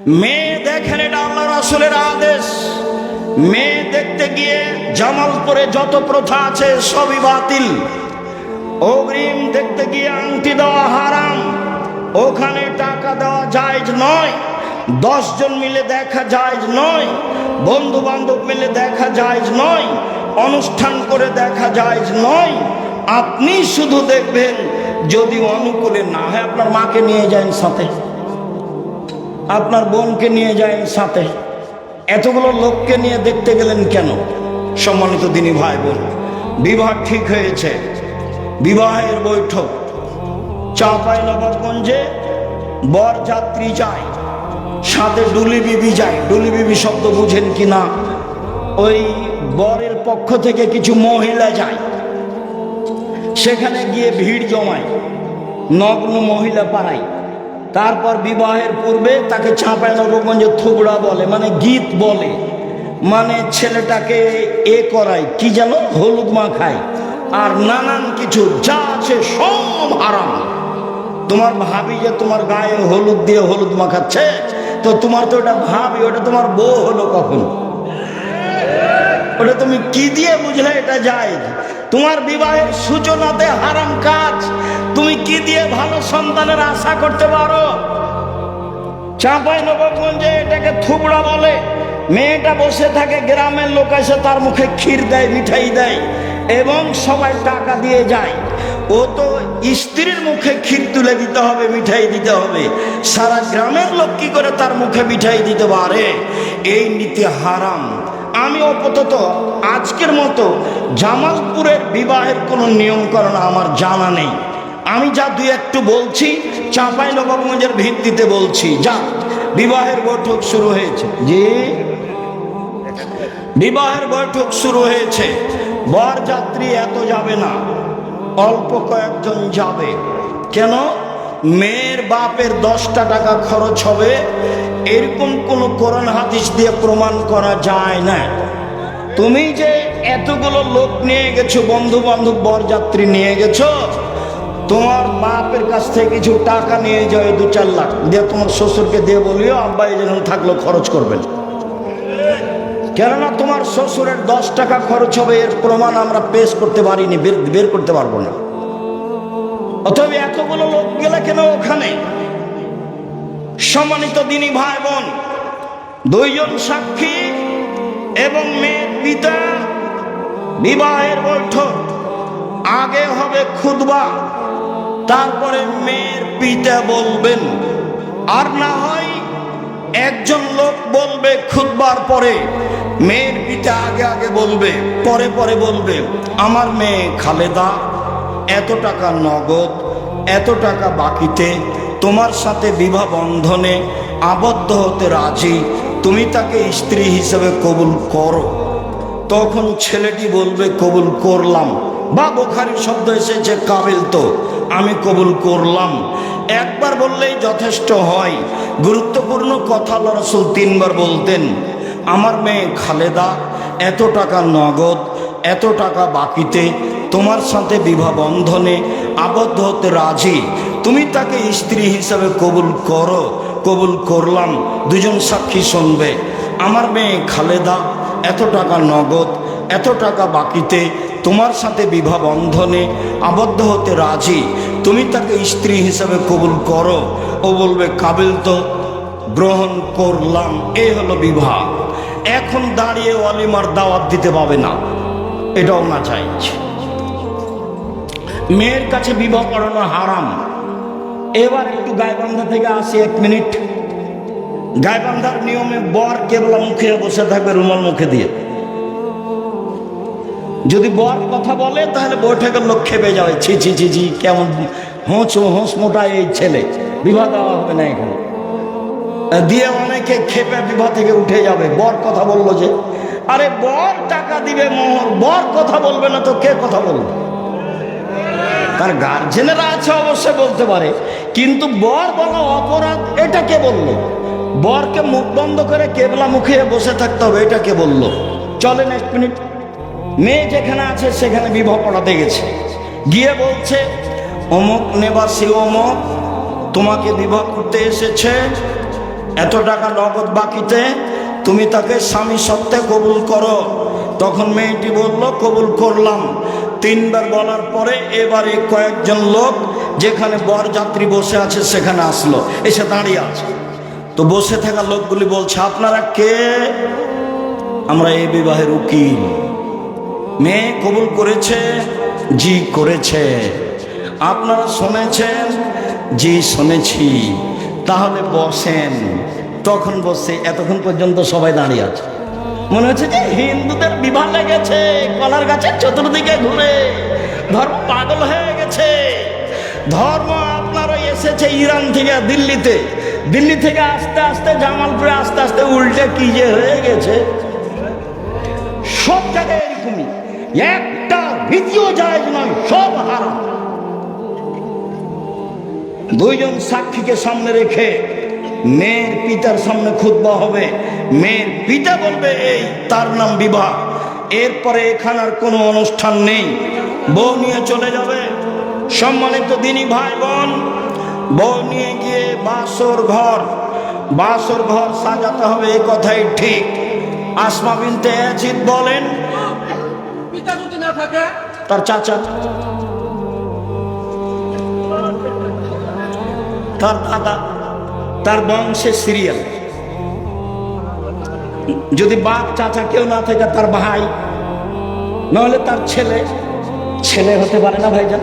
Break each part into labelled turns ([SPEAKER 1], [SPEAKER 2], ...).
[SPEAKER 1] মেয়ে দেখেন এটা আল্লাহ রাসুলের আদেশ। মেয়ে দেখতে গিয়ে জামালপুরে যত প্রথা আছে সবই বাতিল। অগ্রিম দেখতে গিয়ে আংটি দেওয়া হারাম। ওখানে টাকা দেওয়া জায়জ নয়। জন মিলে দেখা জায়জ নয়। বন্ধু বান্ধব মিলে দেখা জায়জ নয়। অনুষ্ঠান করে দেখা জায়জ নয়। আপনি শুধু দেখবেন যদি অনুকূলে না হয় আপনার মাকে নিয়ে যান সাথে। আপনার বোনকে নিয়ে যায় সাথে। এতগুলো লোককে নিয়ে দেখতে গেলেন কেন? সম্মানিত দিনী ভাই বোন বিবাহ ঠিক হয়েছে। বিবাহের বৈঠক। চাঁপাই নবাবগঞ্জে বর যাত্রী যায়, সাথে ডুলি বিবি যায়। ডুলি বিবি শব্দ বুঝেন কি না? ওই বরের পক্ষ থেকে কিছু মহিলা যায়। সেখানে গিয়ে ভিড় জমায়। নগ্ন মহিলা পাড়ায়। তারপর বিবাহের পূর্বে তাকে চাঁপায় নবগঞ্জে থুবড়া বলে মানে গীত বলে। মানে ছেলেটাকে এ করায়, কি যেন হলুদ মাখায়। আর নানান কিছু, যা আছে সব আরাম তোমার ভাবি যে তোমার গায়ে হলুদ দিয়ে হলুদ মাখাচ্ছে, তো তোমার তো ওটা ভাবি, ওটা তোমার বউ হলো কখন? ওটা তুমি কি দিয়ে বুঝলে? এটা যায়। তোমার বিবাহের সূচনাতে হারাম কাজ। তুমি কি দিয়ে ভালো সন্তানের আশা করতে পারো? চাঁপাই নবাবগঞ্জে এটাকে থুবড়া বলে। মেয়েটা বসে থাকে, গ্রামের লোক এসে তার মুখে ক্ষীর দেয়, মিঠাই দেয় এবং সবাই টাকা দিয়ে যায়। ও তো স্ত্রীর মুখে ক্ষীর তুলে দিতে হবে, মিঠাই দিতে হবে। সারা গ্রামের লোক কি করে তার মুখে মিঠাই দিতে পারে? এই নীতি হারাম। আমি আপাতত আজকের মতো জামালপুরের বিবাহের কোনো নিয়মকরণ আমার জানা নেই। আমি যা দুই একটু বলছি, চাঁপাই নবাবগঞ্জের ভিত্তিতে বলছি। যা, বিবাহের বৈঠক শুরু হয়েছে। যে বিবাহের বৈঠক শুরু হয়েছে। বর যাত্রী এত যাবে না, অল্প কয়েকজন যাবে। কেন? মেয়ের বাপের দশটা টাকা খরচ হবে এরকম কোনো কোরআন হাদিস দিয়ে প্রমাণ করা যায় না। তুমি যে এতগুলো লোক নিয়ে গেছো বন্ধু বান্ধব বরযাত্রী নিয়ে গেছো, তোমার বাপের কাছ থেকে কিছু টাকা নিয়ে যাও দু চার লাখ। দিয়ে তোমার শ্বশুরকে দিয়ে বলিও, আব্বা, এই যখন থাকল, খরচ করবেন। কেননা তোমার শ্বশুরের দশ টাকা খরচ হবে, এর প্রমাণ আমরা পেশ করতে পারিনি, বের করতে পারব না। অথবা এতগুলো লোক গেলে কেন ওখানে? সম্মানিত দিনী ভাই বোন, দুইজন সাক্ষী এবং মেয়ের পিতা বিবাহের বৈঠক। আগে হবে খুদবা তারপরে মেয়ের পিতা বলবেন। আর না হয় একজন লোক বলবে খুদবার পরে, মেয়ের পিতা আগে আগে বলবে, পরে পরে বলবে, আমার মেয়ে খালেদা, এত টাকা নগদ, এত টাকা বাকিতে তোমার সাথে বিবাহ বন্ধনে আবদ্ধ হতে রাজি। তুমি তাকে স্ত্রী হিসেবে কবুল করো। তখন ছেলেটি বলবে, কবুল করলাম। বা বোখারি শব্দ এসেছে, কাবিল তো, আমি কবুল করলাম। একবার বললেই যথেষ্ট হয়। গুরুত্বপূর্ণ কথা রসুল তিনবার বলতেন, আমার মেয়ে খালেদা, এত টাকা নগদ, এত টাকা বাকিতে তোমার সাথে বিবাহ বন্ধনে আবদ্ধ হতে রাজি। তুমি তাকে স্ত্রী হিসাবে কবুল করো, কবুল করলাম, দুজন সাক্ষী শুনবে। আমার মেয়ে খালেদা, এত টাকা নগদ, এত টাকা বাকিতে তোমার সাথে বিবাহ বন্ধনে আবদ্ধ হতে রাজি। তুমি তাকে স্ত্রী হিসাবে কবুল করো। ও বলবে, কাবিল তো গ্রহণ করলাম, এ হলো বিবাহ। এখন দাঁড়িয়ে অলিমার দাওয়াত দিতে পাবে না। এটাও না চাইছে। মেয়ের কাছে বিবাহ করানো হারাম। এবার একটু গায়বান্ধা থেকে আসি এক মিনিট। গায়বান্ধার নিয়মে বর কেবলা মুখে বসে থাকবে রুমাল মুখে দিয়ে। যদি বর কথা বলে, তাহলে বৈঠকের লোক খেপে যাবে। ছি ছি ছি ছি, কেমন হোঁচ হোঁচ মোটা এই ছেলে। বিবাহ দেওয়া হবে না এখানে। দিয়ে অনেকে খেপে বিবাহ থেকে উঠে যাবে। বর কথা বলল যে, আরে বর টাকা দিবে মোহর, বর কথা বলবে না তো কে কথা বলবে? তার গার্জেনেরা আছে অবশ্যই বলতে পারে। কিন্তু বর বলা অপরাধ, এটা কে বলল? বরকে মুখ বন্ধ করে কেবলা মুখে বসে থাকতে হবে, এটা কে বলল? চলেন এক মিনিট মেয়ে যেখানে আছে, সেখানে বিবাহ পড়াতে গেছে। গিয়ে বলছে, অমুক নেবাসী, অমুক, তোমাকে বিবাহ করতে এসেছে। এত টাকা নগদ বাকিতে, তুমি তাকে স্বামী সত্ত্বে কবুল করো। তখন মেয়েটি বলল, কবুল করলাম। তিনবার বলার পরে এবারে কয়েকজন লোক যেখানে বরযাত্রী বসে আছে, সেখানে আসলো, এসে দাঁড়িয়ে আছে। তো বসে থাকা লোকগুলি বলছে, আপনারা কে? আমরা এই বিবাহের উকিল। মেয়ে কবুল করেছে, জি করেছে। আপনারা শুনেছেন? জি, শুনেছি। তাহলে বসেন। তখন বসে এতক্ষণ পর্যন্ত সবাই দাঁড়িয়ে আছে। মনে হচ্ছে যে হিন্দুদের বিবাহ লেগেছে, কলার গাছের চতুর্দিকে ঘুরে। ধর্ম পাগল হয়ে গেছে। ধর্ম আপনার এসেছে ইরান থেকে দিল্লিতে। দিল্লি থেকে আস্তে আস্তে জামালপুরে আস্তে আস্তে উল্টে কি যে হয়ে গেছে? সব জায়গায় এরকমই। একটা ভিডিও যায় নয়, সব হারাম। দুইজন সাক্ষীকে সামনে রেখে মেয়ের পিতার সামনে খুতবা হবে। মেয়ের পিতা বলবে এই তার নাম বিবাহ। এরপরে এখানে আর কোনো অনুষ্ঠান নেই। বউ নিয়ে চলে যাবে। সম্মানিত দিনী ভাই বোন বউ নিয়ে গিয়ে বাসর ঘর। বাসর ঘর সাজাতে হবে এ কথাই ঠিক। আসমা বিনতে ইয়াজিদ বলেন
[SPEAKER 2] পিতা যদি না থাকে
[SPEAKER 1] তার চাচা তার দাদা তার বংশের সিরিয়াল। যদি বাপ, চাচা কেউ না থাকে, তার ভাই নাহলে তার ছেলে। ছেলে হতে পারে না ভাইজান।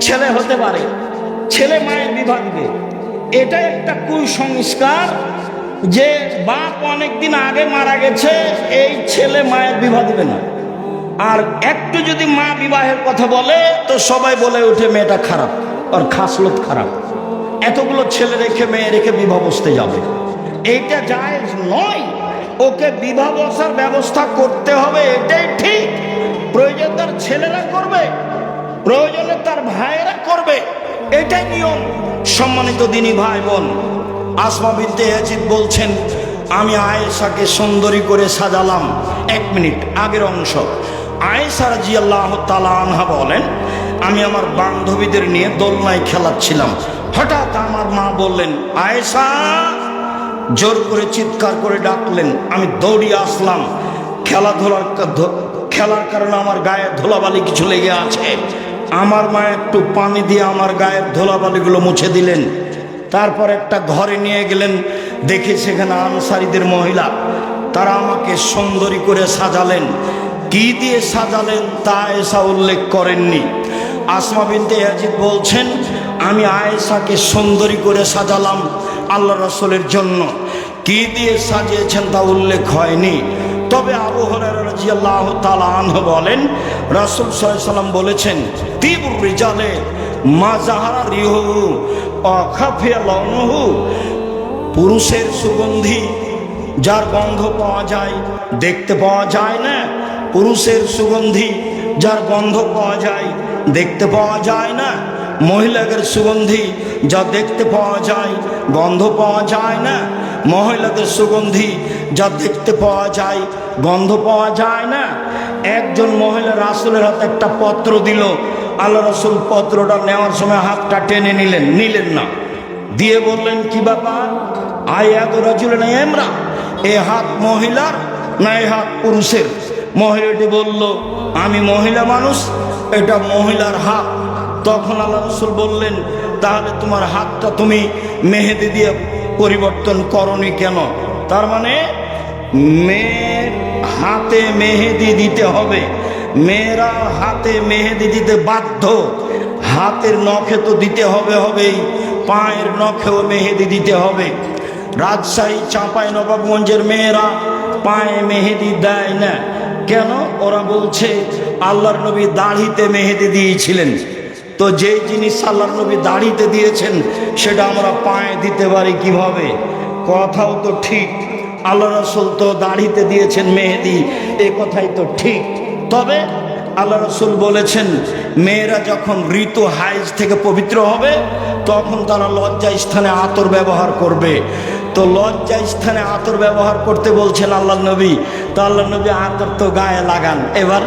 [SPEAKER 1] ছেলে হতে পারে। ছেলে মায়ের দিবে। এটা একটা কুসংস্কার যে বাপ অনেকদিন আগে মারা গেছে, এই ছেলে মায়ের বিবাহ দিবে না। আর একটু যদি মা বিবাহের কথা বলে, তো সবাই বলে ওঠে মেয়েটা খারাপ। আর খাসলত খারাপ। এতগুলো ছেলে রেখে, মেয়ে রেখে বিবাহ বসতে যাবে। এইটা জায়েজ নয়। ওকে বিবাহ বসার ব্যবস্থা করতে হবে, এটাই ঠিক। প্রয়োজন তার ছেলেরা করবে, প্রয়োজনে তার ভাইয়েরা করবে। এটাই নিয়ম। সম্মানিত দিনী ভাই বোন আসমা বিনতে ইয়াজিদ বলছেন, আমি আয়েশাকে সুন্দরী করে সাজালাম। এক মিনিট, আগের অংশ। আয়েশা রাজি আল্লাহ আনহা বলেন আমি আমার বান্ধবীদের নিয়ে দোলনায় খেলাচ্ছিলাম। হঠাৎ আমার মা বললেন, আয়েশা! জোর করে চিৎকার করে ডাকলেন। আমি দৌড়িয়ে আসলাম। খেলাধুলার খেলার কারণে আমার গায়ে ধুলাবালি কিছু লেগে আছে। আমার মা একটু পানি দিয়ে আমার গায়ের ধুলাবালিগুলো মুছে দিলেন। তারপর একটা ঘরে নিয়ে গেলেন। দেখি সেখানে আনসারিদের মহিলা। তারা আমাকে সুন্দরী করে সাজালেন। কি দিয়ে সাজালেন তা এসা উল্লেখ করেননি। আসমা বিনতে ইয়াজিদ বলছেন, আমি আয়েশাকে সুন্দরী করে সাজালাম আল্লাহ রসুলের জন্য। কি দিয়ে সাজিয়েছেন তা উল্লেখ হয়নি। তবে আবু হরাহ তালাহ বলেন, রাসুল সাল্লাম বলেছেন, তীব্র রিজালে মা জাহারা রিহু, অখাফিয়া লনহু পুরুষের সুগন্ধি যার গন্ধ পাওয়া যায়, দেখতে পাওয়া যায় না। পুরুষের সুগন্ধি যার গন্ধ পাওয়া যায় দেখতে পাওয়া যায় না। মহিলাদের সুগন্ধি যা দেখতে পাওয়া যায়, গন্ধ পাওয়া যায় না। মহিলাদের সুগন্ধি যা দেখতে পাওয়া যায়, গন্ধ পাওয়া যায় না। একজন মহিলা রাসুলের হাতে একটা পত্র দিল। আল্লাহ রসুল পত্রটা নেওয়ার সময় হাতটা টেনে নিলেন নিলেন না। দিয়ে বললেন, কি ব্যাপার? এত রাজুল না এমরা এ হাত মহিলার না এ হাত পুরুষের? মহিলাটি বলল, আমি মহিলা মানুষ এটা মহিলার হাত। তখন আল্লাহ রসুল বললেন, তাহলে তোমার হাতটা তুমি মেহেদি দিয়ে পরিবর্তন করনি কেন? তার মানে মেয়ের হাতে মেহেদি দিতে হবে। মেয়েরা হাতে মেহেদি দিতে বাধ্য। হাতের নখে তো দিতে হবে হবেই, পায়ের নখেও মেহেদি দিতে হবে। রাজশাহী চাঁপাই নবাবগঞ্জের মেয়েরা পায়ে মেহেদি দেয় না। কেন? ওরা বলছে, আল্লাহর নবী দাড়িতে মেহেদি দিয়েছিলেন। তো যেই জিনিস আল্লাহর নবী দাড়িতে দিয়েছেন, সেটা আমরা পায়ে দিতে পারি কীভাবে? কথাও তো ঠিক। আল্লাহ রসুল তো দাড়িতে দিয়েছেন মেহেদি, এ কথাই তো ঠিক। তবে আল্লাহ রসুল বলেছেন, মেয়েরা যখন ঋতু হাইজ থেকে পবিত্র হবে তখন তারা লজ্জা স্থানে আতর ব্যবহার করবে। তো লজ্জা স্থানে আতর ব্যবহার করতে বলছেন আল্লাহ নবী, তো আল্লাহ নবী আতর তো গায়ে লাগান। এবার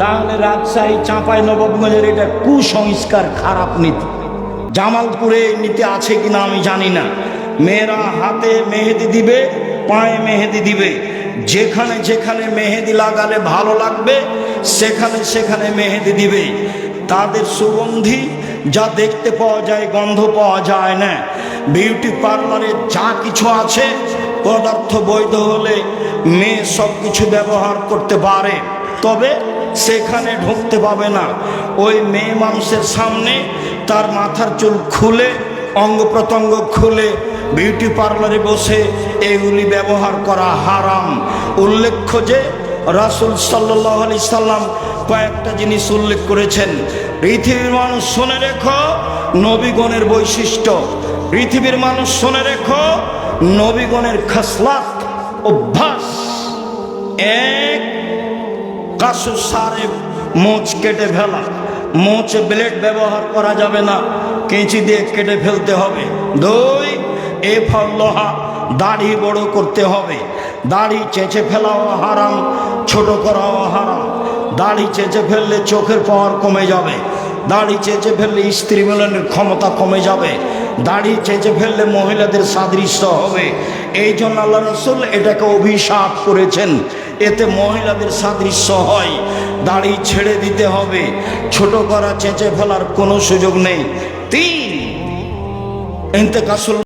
[SPEAKER 1] তাহলে রাজশাহী, চাঁপাই, নবাবগঞ্জের এটা কুসংস্কার খারাপ নীতি। জামালপুরে নিতে আছে কিনা আমি জানি না। মেয়েরা হাতে মেহেদি দিবে, পায়ে মেহেদি দিবে। যেখানে যেখানে মেহেদি লাগালে ভালো লাগবে, সেখানে সেখানে মেহেদি দিবে। তাদের সুগন্ধি যা দেখতে পাওয়া যায়, গন্ধ পাওয়া যায় না। বিউটি পার্লারে যা কিছু আছে, পদার্থ বৈধ হলে মেয়ে সব কিছু ব্যবহার করতে পারে। তবে সেখানে ঢুকতে পাবে না। ওই মেয়ে মানুষের সামনে তার মাথার চুল খুলে, অঙ্গ প্রত্যঙ্গ খুলে বিউটি পার্লারে বসে এগুলি ব্যবহার করা হারাম। উল্লেখ্য যে রাসুল সাল্লাহ আলি সাল্লাম কয়েকটা জিনিস উল্লেখ করেছেন। পৃথিবীর মানুষ শুনে রেখো, নবীগণের বৈশিষ্ট্য। পৃথিবীর মানুষ শুনে রেখো, নবীগণের খাসলাত, অভ্যাস। এক কাসু সারে মোচ কেটে ফেলা। মোচ ব্লেড ব্যবহার করা যাবে না, কেঁচি দিয়ে কেটে ফেলতে হবে। দুই, এ ফল লোহা দাড়ি বড় করতে হবে। দাড়ি চেঁচে ফেলাও হারাম, ছোট করাও হারাম। দাড়ি চেঁচে ফেললে চোখের পাওয়ার কমে যাবে। দাড়ি চেঁচে ফেললে স্ত্রী মিলনের ক্ষমতা কমে যাবে। দাড়ি চেঁচে ফেললে মহিলাদের সাদৃশ্য হবে। এই জন্য আল্লাহ রসুল এটাকে অভিশাপ করেছেন। এতে মহিলাদের সাদৃশ্য হয়। দাড়ি ছেড়ে দিতে হবে। ছোট করা, চেঁচে ফেলার কোনো সুযোগ নেই। তিন এতেকাসুল